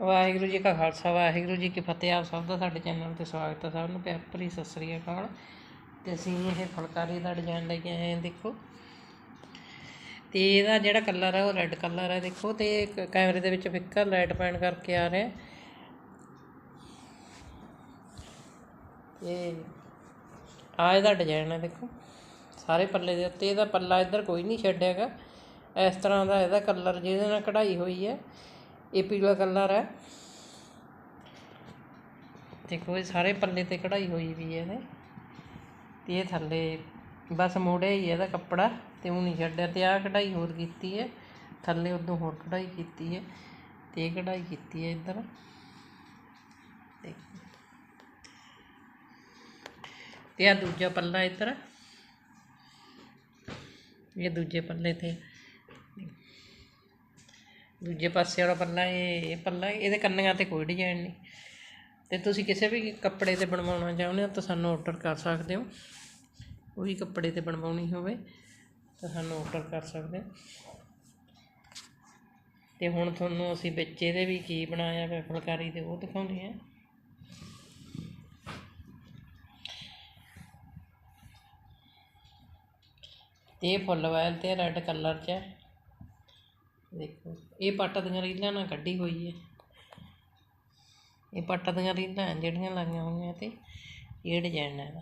ਵਾਹਿਗੁਰੂ ਜੀ ਕਾ ਖਾਲਸਾ, ਵਾਹਿਗੁਰੂ ਜੀ ਕੀ ਫਤਿਹ। ਆਪ ਸਭ ਦਾ ਸਾਡੇ ਚੈਨਲ ਤੇ ਸਵਾਗਤ ਹੈ ਸਭ ਨੂੰ। ਪਿਆਰ ਭਰੀ ਸਤਿ ਸ੍ਰੀ ਅਕਾਲ। ਤੇ ਅਸੀਂ ਇਹ ਫੁਲਕਾਰੀ ਦਾ ਡਿਜ਼ਾਈਨ ਲੈ ਕੇ ਆਏ ਹਾਂ, ਦੇਖੋ। ਤੇ ਇਹਦਾ ਜਿਹੜਾ ਕਲਰ ਹੈ ਉਹ ਰੈੱਡ ਕਲਰ ਹੈ ਦੇਖੋ। ਤੇ ਕ- ਕੈਮਰੇ ਦੇ ਵਿੱਚ ਫਿੱਕਾ ਲਾਈਟ ਪੈਣ ਕਰਕੇ ਆ ਰਿਹਾ। ਤੇ ਆ ਇਹਦਾ ਡਿਜ਼ਾਈਨ ਹੈ ਦੇਖੋ। ਸਾਰੇ ਪੱਲੇ ਦੇ ਉੱਤੇ ਇਹਦਾ ਪੱਲਾ ਇੱਧਰ ਕੋਈ ਨਹੀਂ ਛੱਡਿਆਗਾ ਇਸ ਤਰ੍ਹਾਂ ਦਾ ਇਹਦਾ ਕਲਰ ਜਿਹਦੇ ਨਾਲ ਕਢਾਈ ਹੋਈ ਹੈ। ਇਹ ਪੀਲਾ ਕਲਰ ਹੈ। ਦੇਖੋ, ਇਹ ਸਾਰੇ ਪੱਲੇ ਤੇ ਕਢਾਈ ਹੋਈ ਵੀ ਹੈ ਇਹਦੇ ਤੇ ਇਹ ਥੱਲੇ ਬਸ ਮੋੜਿਆ ਹੀ ਇਹਦਾ ਕੱਪੜਾ, ਤੇ ਉਹ ਨਹੀਂ ਛੱਡਿਆ। ਤੇ ਆਹ ਕਢਾਈ ਹੋਰ ਕੀਤੀ ਹੈ। ਥੱਲੇ ਉਦੋਂ ਹੋਰ ਕਢਾਈ ਕੀਤੀ ਹੈ। ਤੇ ਇਹ ਕਢਾਈ ਕੀਤੀ ਹੈ ਇੱਧਰ। ਦੇਖੋ ਤੇ ਆ ਦੂਜਾ ਪੱਲਾ ਇੱਧਰ। ਇਹ ਦੂਜੇ ਪੱਲੇ ਤੇ ਦੂਜੇ ਪਾਸੇ ਵਾਲਾ ਪੱਲਾ, ਇਹ ਇਹ ਪੱਲਾ, ਇਹਦੇ ਕੰਨੀਆਂ ਤੇ ਕੋਈ ਡਿਜ਼ਾਈਨ ਨਹੀਂ। ਤੇ ਤੁਸੀਂ ਕਿਸੇ ਵੀ ਕੱਪੜੇ ਤੇ ਬਣਵਾਉਣਾ ਚਾਹੁੰਦੇ ਹੋ ਤਾਂ ਸਾਨੂੰ ਆਰਡਰ ਕਰ ਸਕਦੇ ਹੋ। ਉਹੀ ਕੱਪੜੇ ਤੇ ਬਣਵਾਉਣੀ ਹੋਵੇ ਤਾਂ ਸਾਨੂੰ ਆਰਡਰ ਕਰ ਸਕਦੇ ਹੋ। ਤੇ ਹੁਣ ਤੁਹਾਨੂੰ ਅਸੀਂ ਵਿੱਚ ਇਹਦੇ ਵੀ ਕੀ ਬਣਾਇਆ ਹੋਇਆ, ਫੁਲਕਾਰੀ ਦੇ ਉਹ ਦਿਖਾਉਂਦੇ ਹਾਂ। ਤੇ ਇਹ ਫੁੱਲ ਵਾਇਲ ਤੇ ਰੈੱਡ ਕਲਰ 'ਚ ਹੈ। ਦੇਖੋ ਇਹ ਪੱਟ ਦੀਆਂ ਰੀਲਾਂ ਨਾਲ ਕੱਢੀ ਹੋਈ ਹੈ। ਇਹ ਪੱਟ ਦੀਆਂ ਰੀਲਾਂ ਜਿਹੜੀਆਂ ਲਾਈਆਂ ਹੋਈਆਂ ਤੇ ਇਹ ਡਿਜ਼ਾਈਨ ਹੈ। ਇਹਦਾ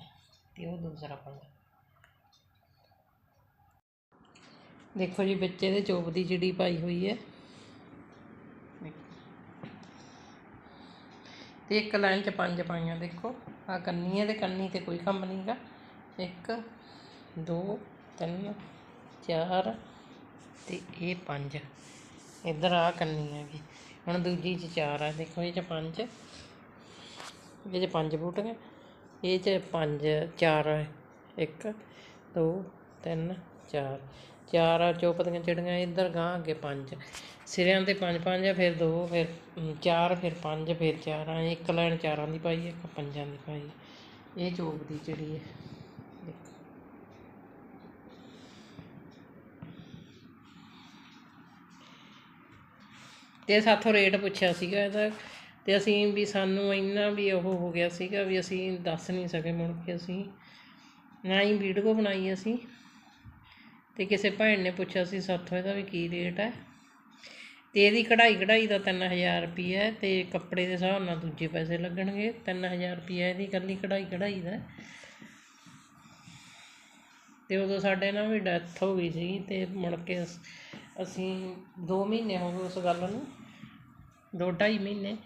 ਤੇ ਉਹ ਦੂਸਰਾ ਪੱਲਾ ਦੇਖੋ ਜੀ, ਵਿੱਚ ਇਹਦੇ ਚੋਪ ਦੀ ਚਿੜੀ ਪਾਈ ਹੋਈ ਹੈ। ਤੇ ਇੱਕ ਲਾਈਨ 'ਚ ਪੰਜ ਪਾਈਆਂ, ਦੇਖੋ। ਆ ਕੰਨੀ ਹੈ ਤੇ ਕੰਨੀ ਤੇ ਕੋਈ ਕੰਮ ਨਹੀਂਗਾ ਇੱਕ, ਦੋ, ਤਿੰਨ, ਚਾਰ ਤੇ ਇਹ ਪੰਜ। ਇੱਧਰ ਆ ਕੰਨੀ ਹੈਗੀ। ਹੁਣ ਦੂਜੀ 'ਚ ਚਾਰ ਆ। ਦੇਖੋ, ਇਹ 'ਚ ਪੰਜ। ਇਹ 'ਚ ਪੰਜ ਬੂਟੀਆਂ ਇਹ 'ਚ ਪੰਜ, ਚਾਰ ਆ। ਇੱਕ, ਦੋ, ਤਿੰਨ, ਚਾਰ। ਚਾਰ ਆ ਚੁੱਪ ਦੀਆਂ ਚਿੜੀਆਂ ਇੱਧਰ ਗਾਂ ਅੱਗੇ ਪੰਜ। ਸਿਰਿਆਂ ਤੇ ਪੰਜ ਪੰਜ ਆ, ਫਿਰ ਦੋ, ਫਿਰ ਚਾਰ, ਫਿਰ ਪੰਜ, ਫਿਰ ਚਾਰਾਂ ਇੱਕ ਲਾਈਨ ਚਾਰਾਂ ਦੀ ਪਾਈ ਇੱਕ ਪੰਜਾਂ ਦੀ ਪਾਈ ਇਹ ਚੋਪ ਦੀ ਚਿੜੀ ਹੈ ਦੇਖੋ ਅਤੇ ਸਾਥੋਂ ਰੇਟ ਪੁੱਛਿਆ ਸੀਗਾ ਇਹਦਾ ਅਤੇ ਅਸੀਂ ਵੀ ਸਾਨੂੰ ਇੰਨਾ ਵੀ ਉਹ ਹੋ ਗਿਆ ਸੀਗਾ ਵੀ ਅਸੀਂ ਦੱਸ ਨਹੀਂ ਸਕੇ ਮੁੜ ਕੇ ਅਸੀਂ, ਨਾ ਹੀ ਵੀਡੀਓ ਬਣਾਈ ਅਸੀਂ ਅਤੇ ਕਿਸੇ ਭੈਣ ਨੇ ਪੁੱਛਿਆ ਸੀ ਸਾਥੋਂ ਇਹਦਾ ਵੀ ਕੀ ਰੇਟ ਹੈ ਅਤੇ ਇਹਦੀ ਕਢਾਈ ਕਢਾਈ ਦਾ 3000 ਰੁਪਈਆ ਹੈ ਤੇ ਕੱਪੜੇ ਦੇ ਹਿਸਾਬ ਨਾਲ ਦੂਜੇ ਪੈਸੇ ਲੱਗਣਗੇ 3000 ਰੁਪਈਆ ਇਹਦੀ ਇਕੱਲੀ ਕਢਾਈ ਕਢਾਈ ਦਾ ਅਤੇ ਉਦੋਂ ਸਾਡੇ ਨਾਲ ਵੀ ਡੈਥ ਹੋ ਗਈ ਸੀ ਅਤੇ ਮੁੜ ਕੇ ਅਸੀਂ ਦੋ ਮਹੀਨੇ ਹੋ ਗਏ ਉਸ ਗੱਲ ਨੂੰ। ਦੋ ਢਾਈ ਮਹੀਨੇ।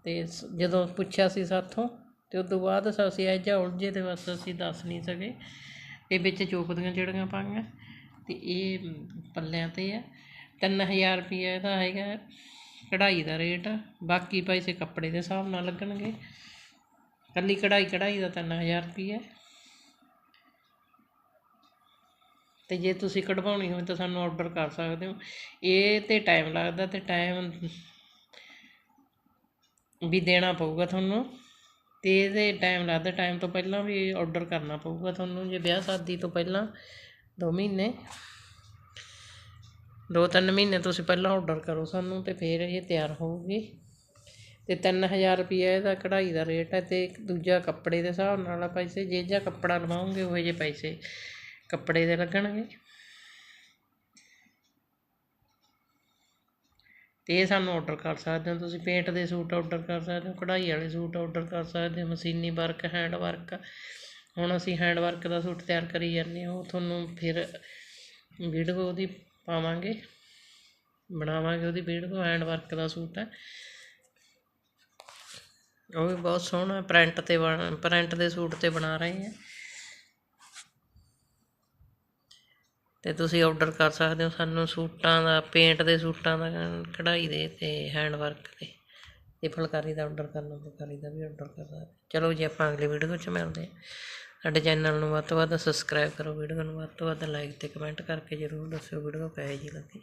ਅਤੇ ਸ- ਜਦੋਂ ਪੁੱਛਿਆ ਸੀ ਸਾਥੋਂ ਅਤੇ ਉਹ ਤੋਂ ਬਾਅਦ ਸ- ਅਸੀਂ ਇਹੋ ਜਿਹਾ ਉਲਝੇ ਤੇ ਬਸ ਅਸੀਂ ਦੱਸ ਨਹੀਂ ਸਕੇ। ਇਹ ਵਿੱਚ ਚੋਪ ਦੀਆਂ ਜਿਹੜੀਆਂ ਪਾਈਆਂ। ਅਤੇ ਇਹ ਪੱਲਿਆਂ ਤੇ ਹੈ ਤਿੰਨ ਹਜ਼ਾਰ ਰੁਪਈਆ ਇਹਦਾ ਹੈਗਾ। ਕਢਾਈ ਦਾ ਰੇਟ ਬਾਕੀ ਪੈਸੇ ਕੱਪੜੇ ਦੇ ਹਿਸਾਬ ਨਾਲ ਲੱਗਣਗੇ। ਇਕੱਲੀ ਕਢਾਈ ਕਢਾਈ ਦਾ 3000 ਰੁਪਈਆ। ਅਤੇ ਜੇ ਤੁਸੀਂ ਕਢਵਾਉਣੀ ਹੋਵੇ ਤਾਂ ਸਾਨੂੰ ਔਡਰ ਕਰ ਸਕਦੇ ਹੋ। ਇਹ ਤਾਂ ਟਾਈਮ ਲੱਗਦਾ ਅਤੇ ਟਾਈਮ ਵੀ ਦੇਣਾ ਪਊਗਾ ਤੁਹਾਨੂੰ। ਅਤੇ ਇਹਦੇ ਟਾਈਮ ਲੱਗਦਾ ਟਾਈਮ ਤੋਂ ਪਹਿਲਾਂ ਵੀ ਔਡਰ ਕਰਨਾ ਪਊਗਾ ਤੁਹਾਨੂੰ, ਜੇ ਵਿਆਹ ਸ਼ਾਦੀ ਤੋਂ ਪਹਿਲਾਂ 2 ਮਹੀਨੇ। ਦੋ ਤਿੰਨ ਮਹੀਨੇ ਤੁਸੀਂ ਪਹਿਲਾਂ ਔਡਰ ਕਰੋ ਸਾਨੂੰ ਤੇ ਫਿਰ ਇਹ ਤਿਆਰ ਹੋਊਗੀ। ਤੇ 3000 ਰੁਪਈਆ ਇਹਦਾ ਕਢਾਈ ਦਾ ਰੇਟ ਹੈ ਤੇ ਇੱਕ ਦੂਜਾ ਕੱਪੜੇ ਦੇ ਹਿਸਾਬ ਨਾਲ ਆ ਪੈਸੇ, ਜੇ ਜਾਂ ਕੱਪੜਾ ਲਵਾਉਂਗੇ ਉਹ ਜਿਹੇ ਪੈਸੇ। ਕੱਪੜੇ ਦੇ ਲੱਗਣਗੇ। ਤੇ ਇਹ ਸਾਨੂੰ ਆਰਡਰ ਕਰ ਸਕਦੇ ਹੋ ਤੁਸੀਂ ਪੇਂਟ ਦੇ ਸੂਟ ਆਰਡਰ ਕਰ ਸਕਦੇ ਹੋ, ਕਢਾਈ ਵਾਲੇ ਸੂਟ ਆਰਡਰ ਕਰ ਸਕਦੇ ਹੋ, ਮਸ਼ੀਨੀ ਵਰਕ ਹੈਂਡ ਵਰਕ ਹੁਣ ਅਸੀਂ ਹੈਂਡ ਵਰਕ ਦਾ ਸੂਟ ਤਿਆਰ ਕਰੀ ਜਾਂਦੇ ਹਾਂ, ਉਹ ਤੁਹਾਨੂੰ ਫਿਰ ਵੀਡੀਓ ਉਹਦੀ ਪਾਵਾਂਗੇ, ਬਣਾਵਾਂਗੇ ਉਹਦੀ ਵੀਡੀਓ ਹੈਂਡ ਵਰਕ ਦਾ ਸੂਟ ਹੈ। ਉਹ ਵੀ ਬਹੁਤ ਸੋਹਣਾ ਪ੍ਰਿੰਟ ਤੇ ਬਣ ਪ੍ਰਿੰਟ ਦੇ ਸੂਟ ਤੇ ਬਣਾ ਰਹੇ ਹਾਂ। ਅਤੇ ਤੁਸੀਂ ਔਡਰ ਕਰ ਸਕਦੇ ਹੋ ਸਾਨੂੰ ਸੂਟਾਂ ਦਾ ਪੇਂਟ ਦੇ ਸੂਟਾਂ ਦਾ, ਕਢਾਈ ਦੇ ਅਤੇ ਹੈਂਡ ਵਰਕ ਦੇ। ਤੇ ਫੁਲਕਾਰੀ ਦਾ ਆਰਡਰ ਕਰਨਾ ਫੁਲਕਾਰੀ ਦਾ ਵੀ ਔਡਰ ਕਰ ਸਕਦੇ ਚਲੋ ਜੀ, ਆਪਾਂ ਅਗਲੀ ਵੀਡੀਓ 'ਚ ਮਿਲਦੇ ਹਾਂ। ਸਾਡੇ ਚੈਨਲ ਨੂੰ ਵੱਧ ਤੋਂ ਵੱਧ ਸਬਸਕ੍ਰਾਈਬ ਕਰੋ ਵੀਡੀਓ ਨੂੰ ਵੱਧ ਤੋਂ ਵੱਧ ਲਾਈਕ ਅਤੇ ਕਮੈਂਟ ਕਰਕੇ ਜ਼ਰੂਰ ਦੱਸਿਓ ਵੀਡੀਓ ਕਿਹੋ ਜਿਹੀ ਲੱਗੀ।